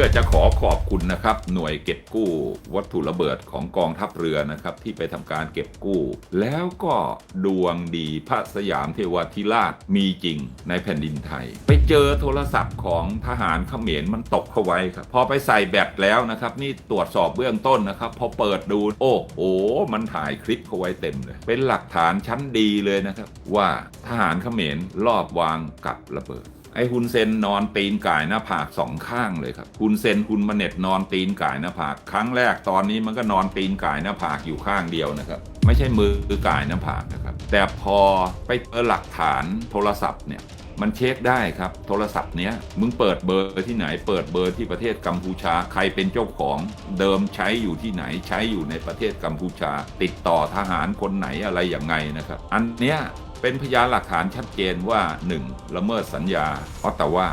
ก็จะขอขอบคุณนะครับหน่วยเก็บกู้วัตถุระเบิดของกองทัพเรือนะครับที่ไปทำการเก็บกู้ แล้วก็ดวงดีพระสยามเทวทิราชมีจริงในแผ่นดินไทย ไปเจอโทรศัพท์ของทหารเขมรมันตกเข้าไว้ครับ พอไปใส่แบตแล้วนะครับ นี่ตรวจสอบเบื้องต้นนะครับ พอเปิดดูโอ้โหมันถ่ายคลิปเข้าไว้เต็มเลย เป็นหลักฐานชั้นดีเลยนะครับ ว่าทหารเขมรลอบวางกับระเบิด ไอ้ฮุนเซนนอนตีนก่ายหน้าผากสองข้างเลยครับฮุนเซนฮุนมาเน็ตนอนตีนก่ายหน้าผาก ครั้งแรกตอนนี้มันก็นอนตีนก่ายหน้าผากอยู่ข้างเดียวนะครับ ไม่ใช่มือก่ายหน้าผากนะครับ แต่พอไปเจอหลักฐานโทรศัพท์เนี่ยมันเช็คได้ครับ โทรศัพท์เนี้ยมึงเปิดเบอร์ที่ไหน เปิดเบอร์ที่ประเทศกัมพูชา ใครเป็นเจ้าของเดิมใช้อยู่ที่ไหนใช้อยู่ในประเทศกัมพูชา ติดต่อทหารคนไหนอะไรอย่างไงนะครับ อันเนี้ย เป็นพยานหลักฐานชัดเจนว่า 1. ละเมิดสัญญาออตตาว่า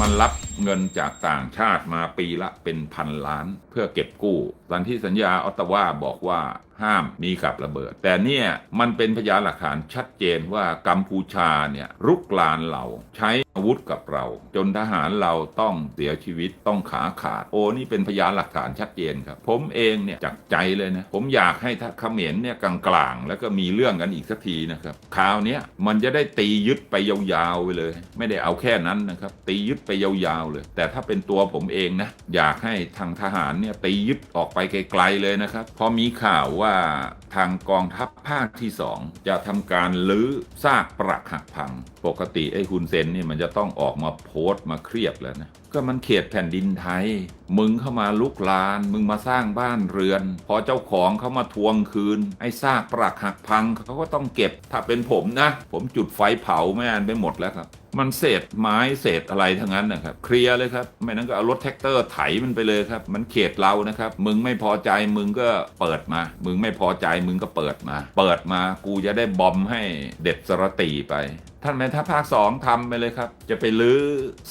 มันรับเงินจากต่างชาติมาปีละเป็นพันล้าน พื่อเก็บกู้ตอนที่สัญญาออตตาวาบอกว่าห้ามมีกับระเบิด แต่เนี่ยมันเป็นพยานหลักฐานชัดเจนว่ากัมพูชาเนี่ยรุกรานเราใช้อาวุธกับเรา จนทหารเราต้องเสียชีวิตต้องขาขาด โอ้นี่เป็นพยานหลักฐานชัดเจนครับ ผมเองเนี่ยจากใจเลยนะ ผมอยากให้ทัเขมรเนี่ยกลางๆ แล้วก็มีเรื่องกันอีกสักทีนะครับคราวนี้มันจะได้ตียึดไปยาวๆไปเลย ไม่ได้เอาแค่นั้นนะครับตียึดไปยาวๆเลย แต่ถ้าเป็นตัวผมเองนะอยากให้ทางทหารเนี่ยตียึดออกไปไกลๆเลยนะครับ พอมีข่าวว่าทางกองทัพภาคที่สองจะทำการลื้อซากปรักหักพัง ปกติไอ้คุณเซนนี่มันจะต้องออกมาโพสต์มาเครียดแล้วนะก็มันเขตแผ่นดินไทย มึงเข้ามาลุกลาน มึงมาสร้างบ้านเรือน พอเจ้าของเขามาทวงคืน ไอ้ซากปรักหักพังเขาก็ต้องเก็บ ถ้าเป็นผมนะ ผมจุดไฟเผาแม่นไปหมดแล้วครับ มันเศษไม้เศษอะไรทั้งนั้นนะครับ เคลียร์เลยครับ ไม่นั้นก็เอารถแท็กเตอร์ไถมันไปเลยครับ มันเขตเรานะครับ มึงไม่พอใจมึงก็เปิดมา มึงไม่พอใจมึงก็เปิดมา เปิดมา กูจะได้บอมให้เด็ดสรตีไปท่านแม่ทัพภาคสองทำไปเลยครับ จะไปลื้อ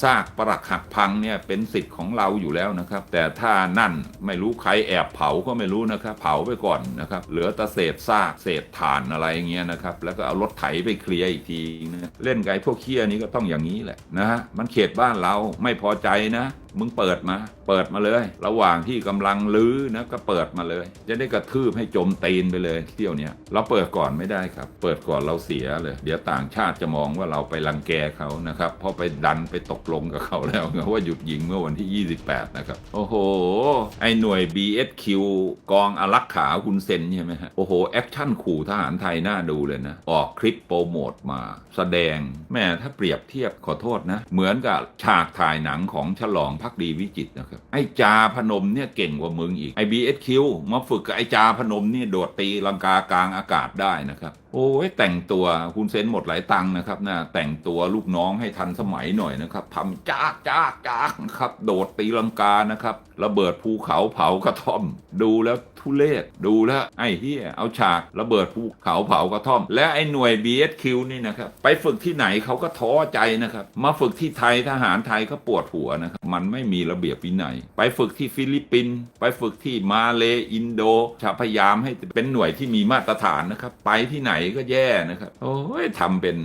ซากปรักหักพังเนี่ยเป็นสิทธิ์ของเราอยู่แล้วนะครับ แต่ถ้านั่นไม่รู้ใครแอบเผาก็ไม่รู้นะครับ เผาไปก่อนนะครับ เหลือแต่เศษซากเศษฐานอะไรอย่างเงี้ยนะครับ แล้วก็เอารถไถไปเคลียร์อีกทีนะเล่นไกบพวกเคี้ยนี้ก็ต้องอย่างนี้แหละนะฮะมันเขตบ้านเราไม่พอใจนะมึงเปิดมา เปิดมาเลย ระหว่างที่กำลังลื้อนะก็เปิดมาเลย จะได้กระทืบให้จมตีนไปเลยเที่ยวเนี้ยเราเปิดก่อนไม่ได้ครับ เปิดก่อนเราเสียเลย เดี๋ยวต่างชาติจะมองว่าเราไปรังแกเขานะครับเพราะไปดันไปตกลงกับเขาแล้วว่าหยุดยิงเมื่อวันที่ 28 นะครับ โอ้โห ไอหน่วย BSQ กองอารักขาคุณเซนใช่ไหมฮะโอ้โห แอคชั่นขู่ทหารไทยน่าดูเลยนะ ออกคลิปโปรโมทมา แสดงแม่ถ้าเปรียบเทียบขอโทษนะ เหมือนกับฉากถ่ายหนังของฉลองพักดีวิจิตนะครับไอ้จาพนมเนี่ยเก่งกว่ามึงอีกไอ้บีเอชคิวมาฝึกกับไอ้จาพนมเนี่ยโดดตีลังกากลางอากาศได้นะครับโอ้ยแต่งตัวคุณเซนหมดหลายตังค์นะครับนะแต่งตัวลูกน้องให้ทันสมัยหน่อยนะครับทำจ้าจ้าจ้าครับ โดดตีลังกานะครับระเบิดภูเขาเผากระท่อม ดูแล้วทุเลศดูแล้วไอ้เฮียเอาฉากระเบิดภูเขาเผากระท่อม และไอ้หน่วย BSQ นี่นะครับไปฝึกที่ไหนเขาก็ท้อใจนะครับ มาฝึกที่ไทยทหารไทยก็ปวดหัวนะครับมันไม่มีระเบียบวินัย ไปฝึกที่ฟิลิปปินส์ไปฝึกที่มาเลอินโดชาพยายามให้เป็นหน่วยที่มีมาตรฐานนะครับไปที่ไหนก็แย่นะครับ โอ้ยทำเป็น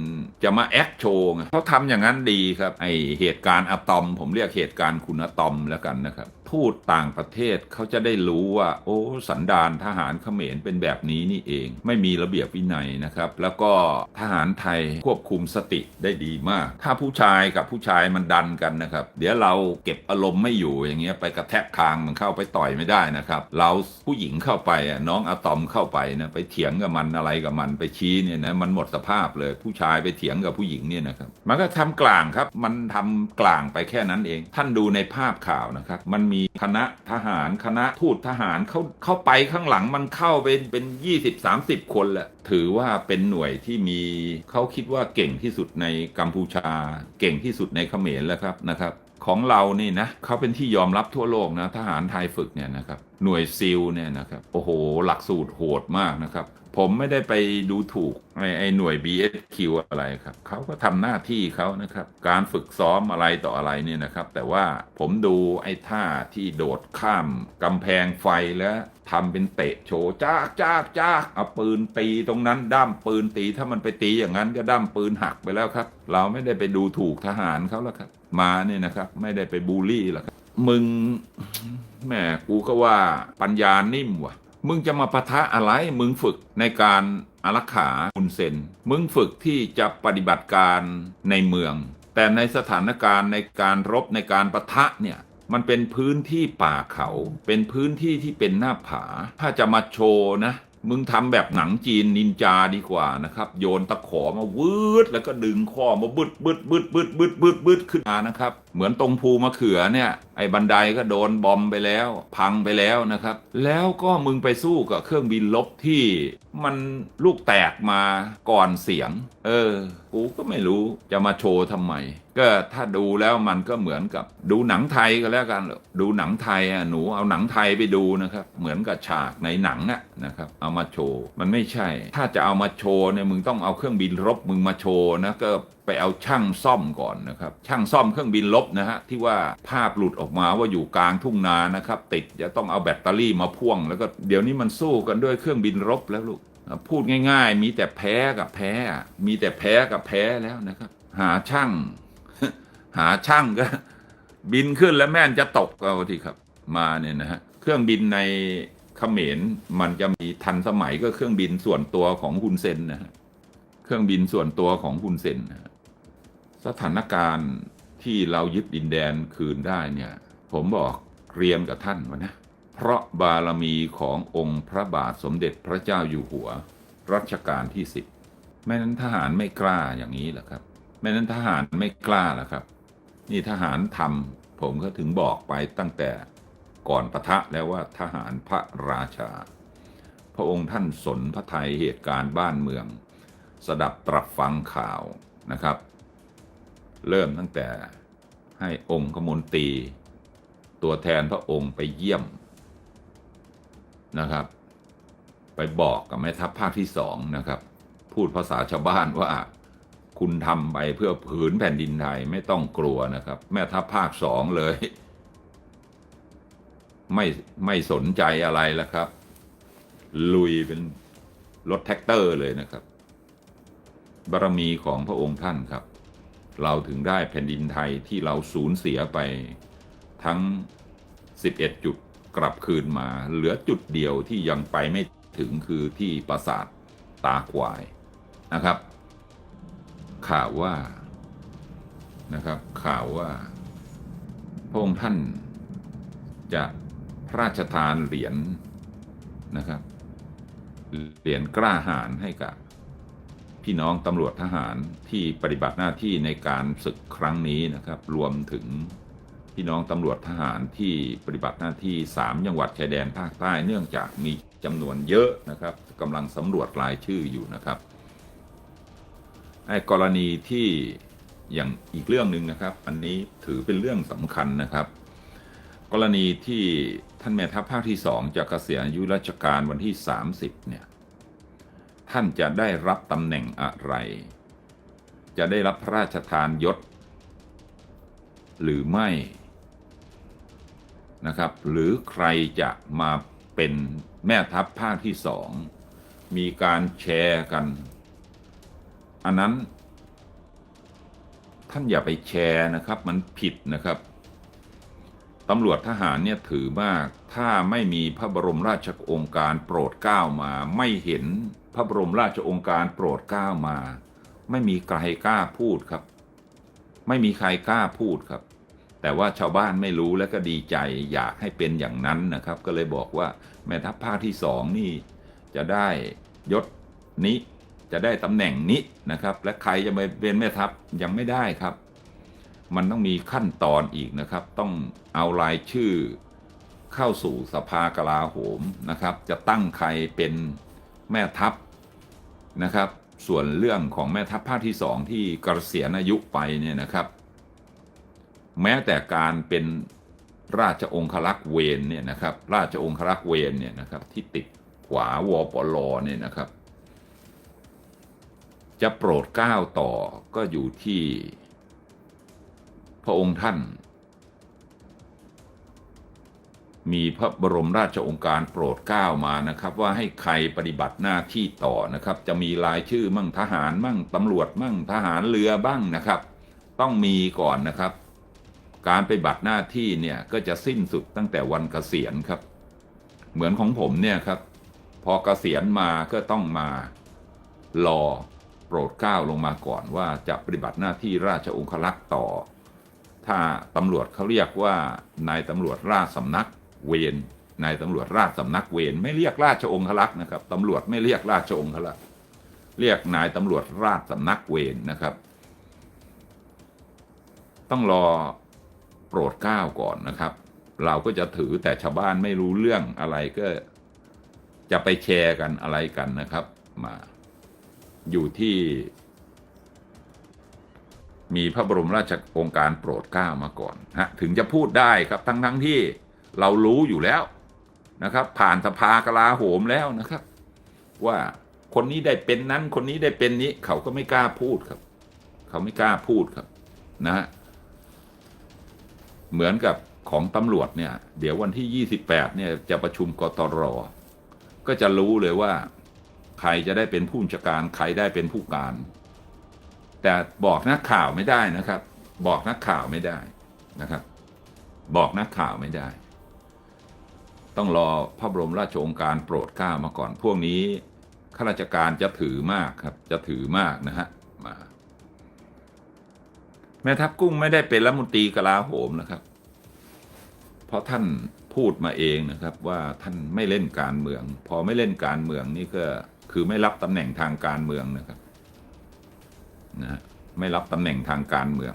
จะมาแอคโชว์ไงเขาทำอย่างนั้นดีครับไอเหตุการณ์อะตอม ผมเรียกเหตุการณ์คุณอะตอมแล้วกันนะครับ ทูตต่างประเทศเขาจะได้รู้ว่า โอ้สันดานทหารเขมรเป็นแบบนี้นี่เอง ไม่มีระเบียบวินัยนะครับ แล้วก็ทหารไทยควบคุมสติได้ดีมาก ถ้าผู้ชายกับผู้ชายมันดันกันนะครับ เดี๋ยวเราเก็บอารมณ์ไม่อยู่อย่างเงี้ยไปกระแทกคางมันเข้าไปต่อยไม่ได้นะครับ เราผู้หญิงเข้าไปน้องอะตอมเข้าไปนะไปเถียงกับมันอะไรกับมันไปชี้เนี่ยนะมันหมดสภาพเลยผู้ชายไปเถียงกับผู้หญิงเนี่ยนะครับมันก็ทำกลางครับมันทำกลางไปแค่นั้นเอง ท่านดูในภาพข่าวนะครับ มันมีคณะทหารคณะทูตทหารเขาเข้าไปข้างหลังมันเข้าเป็นเป็น20-30คนแหละถือว่าเป็นหน่วยที่มีเขาคิดว่าเก่งที่สุดในกัมพูชา เก่งที่สุดในเขมรแล้วครับนะครับ ของเรานี่นะเขาเป็นที่ยอมรับทั่วโลกนะทหารไทยฝึกเนี่ยนะครับหน่วยซิลเนี่ยนะครับโอ้โหหลักสูตรโหดมากนะครับ ผมไม่ได้ไปดูถูกไอ้ไอหน่วย BSQ อะไรครับเขาก็ทำหน้าที่เขานะครับ การฝึกซ้อมอะไรต่ออะไรเนี่ยนะครับ แต่ว่าผมดูไอ้ท่าที่โดดข้ามกำแพงไฟแล้วทำเป็นเตะโชว์จ้ากจ้ากจ้ากเอาปืนตีตรงนั้นด้ามปืนตีถ้ามันไปตีอย่างนั้นก็ด้ามปืนหักไปแล้วครับ เราไม่ได้ไปดูถูกทหารเขาแล้วครับ มาเนี่ยนะครับ ไม่ได้ไปบูลลี่หรอกมึงแหม่กูก็ว่าปัญญานิ่มว่ะ มึงจะมาปะทะอะไร มึงฝึกในการอารักขาอุนเซน มึงฝึกที่จะปฏิบัติการในเมือง แต่ในสถานการณ์ในการรบในการปะทะเนี่ยมันเป็นพื้นที่ป่าเขา เป็นพื้นที่ที่เป็นหน้าผา ถ้าจะมาโชว์นะ มึงทำแบบหนังจีนนินจาดีกว่านะครับ โยนตะขอมาวืดแล้วก็ดึงข้อมาบึดบึดบึดบึดบึดบึดบึดขึ้นมานะครับ เหมือนตรงภูมะเขือเนี่ย ไอ้บันไดก็โดนบอมไปแล้ว พังไปแล้วนะครับ แล้วก็มึงไปสู้กับเครื่องบินลบที่มันลูกแตกมาก่อนเสียง เออ กูก็ไม่รู้จะมาโชว์ทำไม ก็ถ้าดูแล้วมันก็เหมือนกับดูหนังไทยก็แล้วกันหรอดูหนังไทยอะหนูเอาหนังไทยไปดูนะครับ เหมือนกับฉากในหนังอะนะครับ เอามาโชว์ มันไม่ใช่ ถ้าจะเอามาโชว์เนี่ยมึงต้องเอาเครื่องบินรบมึงมาโชว์นะก็ ไปเอาช่างซ่อมก่อนนะครับ ช่างซ่อมเครื่องบินลบนะฮะที่ว่าภาพหลุดออกมาว่าอยู่กลางทุ่งนานะครับ ติดจะต้องเอาแบตเตอรี่มาพ่วง แล้วก็เดี๋ยวนี้มันสู้กันด้วยเครื่องบินรบแล้วลูกพูดง่าย ๆ มีแต่แพ้กับแพ้มีแต่แพ้กับแพ้แล้วนะครับ หาช่าง หาช่างก็ บินขึ้นแล้วแม่นจะตกเอาทีครับ มาเนี่ยนะฮะเครื่องบินในเขมรมันจะมีทันสมัยก็เครื่องบินส่วนตัวของฮุนเซนนะฮะเครื่องบินส่วนตัวของฮุนเซนนะ สถานการณ์ที่เรายึดดินแดนคืนได้เนี่ย ผมบอกเรียนกับท่านวะนะ เพราะบารมีขององค์พระบาทสมเด็จพระเจ้าอยู่หัว รัชกาลที่สิบไม่นั้นทหารไม่กล้าอย่างนี้แหละครับ ไม่นั้นทหารไม่กล้าแหละครับ นี่ทหารทำผมก็ถึงบอกไปตั้งแต่ก่อนปะทะแล้วว่าทหารพระราชา พระองค์ท่านสนพระไทยเหตุการณ์บ้านเมือง สดับตรับฟังข่าวนะครับ เริ่มตั้งแต่ให้องค์ขมนตรี ตัวแทนพระองค์ไปเยี่ยมนะครับ ไปบอกกับแม่ทัพภาคที่สองนะครับ พูดภาษาชาวบ้านว่าคุณทำไปเพื่อผืนแผ่นดินไทยไม่ต้องกลัวนะครับ แม่ทัพภาคสองเลย ไม่ไม่สนใจอะไรแล้วครับ ลุยเป็นรถแท็กเตอร์เลยนะครับบารมีของพระองค์ท่านครับ เราถึงได้แผ่นดินไทยที่เราสูญเสียไปทั้ง 11 จุดกลับคืนมา เหลือจุดเดียวที่ยังไปไม่ถึงคือที่ปราสาทตาควายนะครับ ข่าวว่านะครับข่าวว่าพระองค์ท่านจะพระราชทานเหรียญนะครับเหรียญกล้าหาญให้กับ พี่น้องตำรวจทหารที่ปฏิบัติหน้าที่ในการศึกครั้งนี้นะครับ รวมถึงพี่น้องตำรวจทหารที่ปฏิบัติหน้าที่ 3 จังหวัดชายแดนภาคใต้เนื่องจากมีจำนวนเยอะนะครับกำลังสำรวจรายชื่ออยู่นะครับไอ้กรณีที่อย่างอีกเรื่องหนึ่งนะครับ อันนี้ถือเป็นเรื่องสำคัญนะครับ กรณีที่ท่านแม่ทัพภาคที่สองจะเกษียณอายุราชการวันที่ 30เนี่ย ท่านจะได้รับตำแหน่งอะไร จะได้รับพระราชทานยศ หรือไม่นะครับ หรือใครจะมาเป็นแม่ทัพภาคที่สอง มีการแชร์กัน อันนั้น ท่านอย่าไปแชร์นะครับ มันผิดนะครับตำรวจทหารเนี่ยถือมาก ถ้าไม่มีพระบรมราชโองการโปรดเกล้ามาไม่เห็น พระบรมราชองค์การโปรดกล้ามา ไม่มีใครกล้าพูดครับ ไม่มีใครกล้าพูดครับ แต่ว่าชาวบ้านไม่รู้และก็ดีใจอยากให้เป็นอย่างนั้นนะครับ ก็เลยบอกว่าแม่ทัพภาคที่สองนี่จะได้ยศนี้จะได้ตำแหน่งนี้นะครับ และใครจะมาเป็นแม่ทัพยังไม่ได้ครับ มันต้องมีขั้นตอนอีกนะครับ ต้องเอารายชื่อเข้าสู่สภากลาโหมนะครับ จะตั้งใครเป็น แม่ทัพนะครับ ส่วนเรื่องของแม่ทัพภาคที่สองที่เกษียณอายุไปเนี่ยนะครับ แม้แต่การเป็นราชองครักษ์เวรเนี่ยนะครับราชองครักษ์เวรเนี่ยนะครับที่ติดขวาวปลเนี่ยนะครับ จะโปรดเกล้าต่อก็อยู่ที่พระองค์ท่าน มีพระบรมราชองค์การโปรดเกล้ามานะครับ ว่าให้ใครปฏิบัติหน้าที่ต่อนะครับ จะมีรายชื่อมั่งทหารมั่งตำรวจมั่งทหารเรือบ้างนะครับ ต้องมีก่อนนะครับ การปฏิบัติหน้าที่เนี่ยก็จะสิ้นสุดตั้งแต่วันเกษียณครับ เหมือนของผมเนี่ยครับ พอเกษียณมาก็ต้องมารอโปรดเกล้าลงมาก่อนว่าจะปฏิบัติหน้าที่ราชองครักษ์ต่อ ถ้าตำรวจเขาเรียกว่านายตำรวจราชสำนัก เวรนายตำรวจราชสำนักเวรไม่เรียกราชองครักษ์นะครับตำรวจไม่เรียกราชองครักษ์เรียกนายตำรวจราชสำนักเวรนะครับ ต้องรอโปรดเกล้าก่อนนะครับ เราก็จะถือแต่ชาวบ้านไม่รู้เรื่องอะไรก็จะไปแชร์กันอะไรกันนะครับ มาอยู่ที่ มีพระบรมราชโองการโปรดเกล้ามาก่อนฮะถึงจะพูดได้ครับทั้งทั้งที่ เรารู้อยู่แล้วนะครับ ผ่านสภากลาโหมแล้วนะครับ ว่าคนนี้ได้เป็นนั้น คนนี้ได้เป็นนี้ เขาก็ไม่กล้าพูดครับ เขาไม่กล้าพูดครับ นะฮะเหมือนกับของตำรวจเนี่ย เดี๋ยววันที่ 28 เนี่ยจะประชุมกตรก็จะรู้เลยว่า ใครจะได้เป็นผู้บัญชาการ ใครได้เป็นผู้การ แต่บอกนักข่าวไม่ได้นะครับ บอกนักข่าวไม่ได้นะครับ บอกนักข่าวไม่ได้ ต้องรอพระบรมราชโองการโปรดเกล้ามาก่อนพวกนี้ข้าราชการจะถือมากครับ จะถือมากนะฮะมาแม่ทัพกุ้งไม่ได้เป็นรัฐมนตรีกลาโหมนะครับ เพราะท่านพูดมาเองนะครับว่าท่านไม่เล่นการเมือง พอไม่เล่นการเมืองนี่ก็คือไม่รับตำแหน่งทางการเมืองนะครับนะฮะไม่รับตำแหน่งทางการเมือง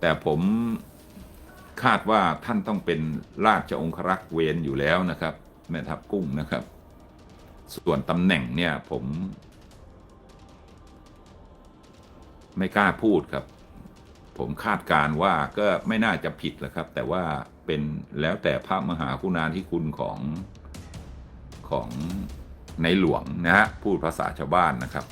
แต่ผม คาดว่าท่านต้องเป็นราชองครักษ์เวนอยู่แล้วนะครับแม่ทัพกุ้งนะครับ ส่วนตำแหน่งเนี่ยผม ไม่กล้าพูดครับ ผมคาดการว่าก็ไม่น่าจะผิดแหละครับ แต่ว่าเป็นแล้วแต่พระมหากรุณาธิคุณของของในหลวงนะฮะพูดภาษาชาวบ้านนะครับ